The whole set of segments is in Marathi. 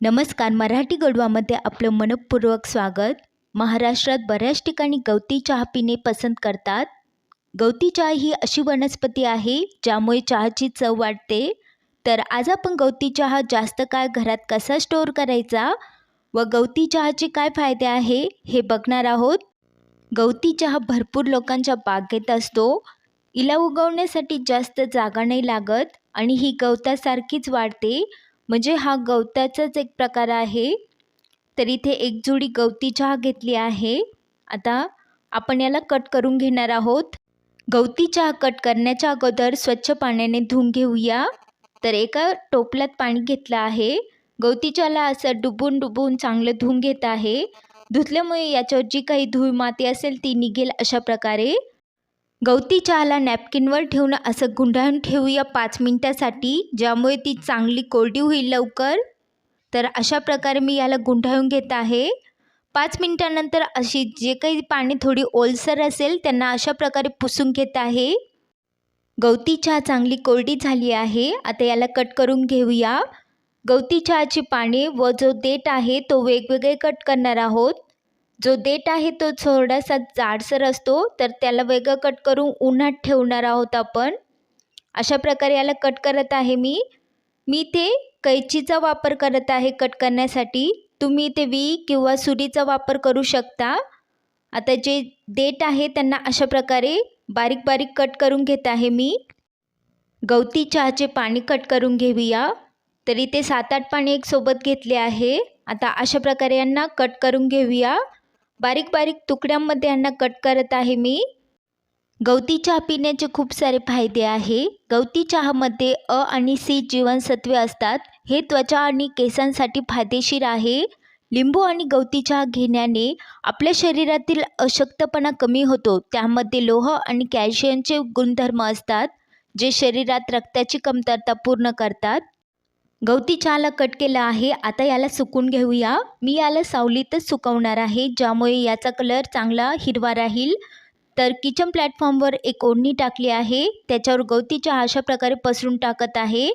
नमस्कार मराठी गडवामध्ये आपलं मनपूर्वक स्वागत. महाराष्ट्रात बऱ्याच ठिकाणी गवती चहा पिणे पसंत करतात. गवती चहा ही अशी वनस्पती आहे ज्यामुळे चहाची चव वाढते. तर आज आपण गवती चहा जास्त काळ घरात कसा स्टोअर करायचा व गवती चहाचे काय फायदे आहे हे बघणार आहोत. गवती चहा भरपूर लोकांच्या बागेत असतो. इला उगवण्यासाठी जास्त जागा नाही लागत आणि ही गवतासारखीच वाढते. म्हणजे हा गवताचाच एक प्रकार आहे. तर इथे एक जुडी गवती चहा घेतली आहे. आता आपण याला कट करून घेणार आहोत. गवती चहा कट करण्याच्या अगोदर स्वच्छ पाण्याने धुवून घेऊया. तर एका टोपल्यात पाणी घेतलं आहे. गवती चहाला असं डुबून डुबून चांगलं धुवून घेत आहे. धुतल्यामुळे याच्यावर जी काही धूळ माती असेल ती निघेल अशा प्रकारे. गवती चहाला नॅपकिनवर ठेवून असं गुंडाळून ठेवूया पाच मिनटासाठी ज्यामुळे ती चांगली कोरडी होईल लवकर. तर अशा प्रकारे मी याला गुंडाळून घेत आहे. पाच मिनटानंतर अशी जे काही पाणी थोडी ओलसर असेल त्यांना अशा प्रकारे पुसून घेत आहे. गवती चहा चांगली कोरडी झाली आहे. आता याला कट करून घेऊया. गवती चहाची पाने व जो देठ आहे तो वेगवेगळे कट करणार आहोत. जो देठ आहे तो थोडासा जाडसर असतो तर त्याला वेगळं कट करून उन्हात ठेवणार आहोत आपण. अशा प्रकारे याला कट करत आहे मी. मी ते कैचीचा वापर करत आहे कट करण्यासाठी. तुम्ही ते वी किंवा सुरीचा वापर करू शकता. आता जे देठ आहे त्यांना अशा प्रकारे बारीक बारीक कट करून घेत आहे मी. गवती चहाचे पाणी कट करून घेऊया. तरी ते सात आठ पाणी एक सोबत घेतले आहे. आता अशा प्रकारे यांना कट करून घेऊया. बारीक बारीक तुकड्यांमध्ये यांना कट करत आहे मी. गवती चहा पिण्याचे खूप सारे फायदे आहे. गवती चहामध्ये अ आणि सी जीवनसत्वे असतात. हे त्वचा आणि केसांसाठी फायदेशीर आहे. लिंबू आणि गवती चहा घेण्याने आपल्या शरीरातील अशक्तपणा कमी होतो. त्यामध्ये लोह आणि कॅल्शियमचे गुणधर्म असतात जे शरीरात रक्ताची कमतरता पूर्ण करतात. गवती चहाला कट केला आहे. आता याला सुकून घेऊया. मी याला सावलीतच सुकवणार आहे ज्यामुळे याचा कलर चांगला हिरवा राहील. तर किचन प्लॅटफॉर्मवर एक ओढणी टाकली आहे. त्याच्यावर गवती चहा अशा प्रकारे पसरून टाकत आहे.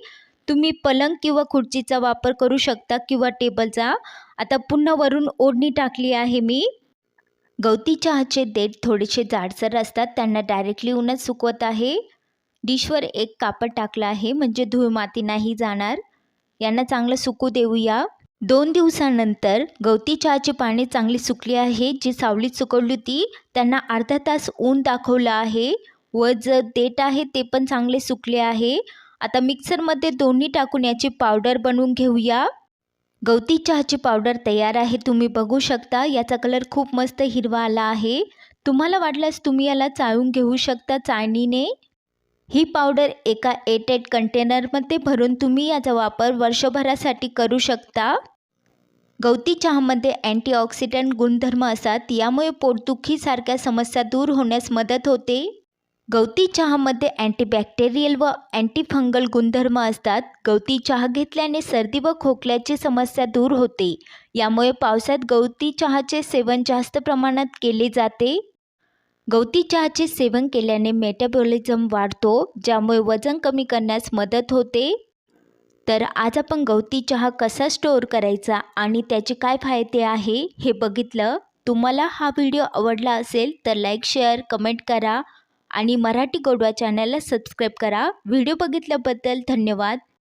तुम्ही पलंग किंवा खुर्चीचा वापर करू शकता किंवा टेबलचा. आता पुन्हा वरून ओढणी टाकली आहे मी. गवती चहाचे देठ थोडेसे जाडसर असतात. त्यांना डायरेक्टली उन्हात सुकवत आहे. डिशवर एक कापड टाकलं आहे. म्हणजे धूळ माती नाही जाणार. यांना चांगलं सुकू देऊया. दोन दिवसानंतर गवती चहाची पाने चांगली सुकली आहे. जी सावलीत सुकवली होती त्यांना अर्धा तास ऊन दाखवलं आहे. व ज देठ आहे ते पण चांगले सुकले आहे. आता मिक्सरमध्ये दोन्ही टाकून याची पावडर बनवून घेऊया. गवती चहाची पावडर तयार आहे तुम्ही बघू शकता. याचा कलर खूप मस्त हिरवा आला आहे. तुम्हाला वाटल्यास तुम्ही याला चाळून घेऊ शकता चाळणीने. ही पावडर एका एट एट कंटेनरमध्ये भरून तुम्ही याचा वापर वर्षभरासाठी करू शकता. गवती चहामध्ये अँटीऑक्सिडंट गुणधर्म असतात यामुळे पोटदुखीसारख्या समस्या दूर होण्यास मदत होते. गवती चहामध्ये अँटीबॅक्टेरियल व अँटीफंगल गुणधर्म असतात. गवती चहा घेतल्याने सर्दी व खोकल्याची समस्या दूर होते. यामुळे पावसात गवती चहाचे सेवन जास्त प्रमाणात केले जाते. गवती चहाचे सेवन केल्याने मेटाबॉलिझम वाढतो ज्यामुळे वजन कमी करण्यास मदत होते. तर आज आपण गवती चहा कसा स्टोअर करायचा आणि त्याचे काय फायदे आहे हे बघितलं. तुम्हाला हा व्हिडिओ आवडला असेल तर लाईक शेअर कमेंट करा आणि मराठी गोडवा चॅनलला सबस्क्राईब करा. व्हिडिओ बघितल्याबद्दल धन्यवाद.